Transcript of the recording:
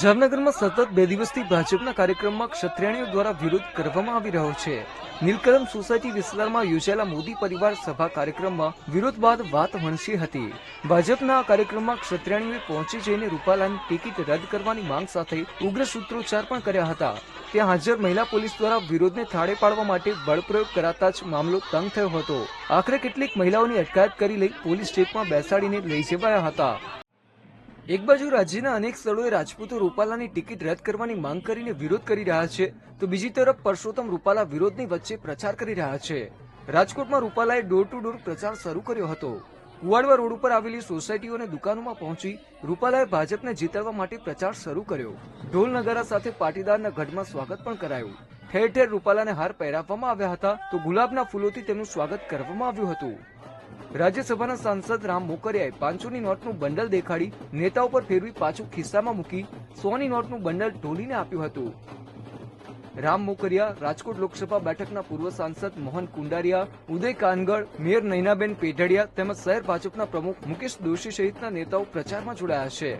જામનગરમાં સતત બે દિવસથી ભાજપના કાર્યક્રમમાં ક્ષત્રિયાણીઓ દ્વારા વિરોધ કરવામાં આવી રહ્યો છે. નીલકરમ સોસાયટી વિસ્તારમાં યોજાયેલા મોદી પરિવાર સભા કાર્યક્રમમાં વિરોધ બાદ વાત વણસી હતી. ભાજપના આ કાર્યક્રમમાં ક્ષત્રિયાણીઓએ પહોંચી જઈને રૂપાલાની ટિકિટ રદ કરવાની માંગ સાથે ઉગ્ર સૂત્રોચ્ચાર પણ કર્યા હતા. ત્યાં હાજર મહિલા પોલીસ દ્વારા વિરોધને થાળે પાડવા માટે બળપ્રયોગ કરાતા જ મામલો તંગ થયો હતો. આખરે કેટલીક મહિલાઓની અટકાયત કરી લઈ પોલીસ સ્ટેપમાં બેસાડીને લઈ જવાયા હતા. એક બાજુ રાજ્યના અનેક સ્થળોએ રાજપૂતો રૂપાલાની ટિકિટ રદ કરવાની માંગ કરીને વિરોધ કરી રહ્યા છે, તો બીજી તરફ પરસોત્તમ રૂપાલા વિરોધની વચ્ચે પ્રચાર કરી રહ્યા છે. રાજકોટમાં રૂપાલાએ ડોર ટુ ડોર પ્રચાર શરૂ કર્યો હતો. કુવાડવા રોડ ઉપર આવેલી સોસાયટીઓ અને દુકાનોમાં પહોંચી રૂપાલાએ ભાજપને જીતાડવા માટે પ્રચાર શરૂ કર્યો. ઢોલ નગારા સાથે પાટીદારના ગઢમાં સ્વાગત પણ કરાયું. ઠેર ઠેર રૂપાલાને હાર પહેરાવવામાં આવ્યા હતા, તો ગુલાબના ફૂલોથી તેમનું સ્વાગત કરવામાં આવ્યું હતું. રાજ્યસભાના સાંસદ રામ મોકરિયાએ પાંચસોની નોટનું બંડલ દેખાડી નેતા ઉપર ફેરવી પાછું ખિસ્સામાં મૂકી સોની નોટનું બંડલ ઢોલીને આપ્યું હતું. રામ મોકરિયા રાજકોટ લોકસભા બેઠકના પૂર્વ સાંસદ મોહન કુંડારિયા, ઉદય કાનગડ મેયર નૈનાબેન પેઢડિયા તેમજ શહેર ભાજપના પ્રમુખ મુકેશ દોશી સહિતના નેતાઓ પ્રચારમાં જોડાયા છે.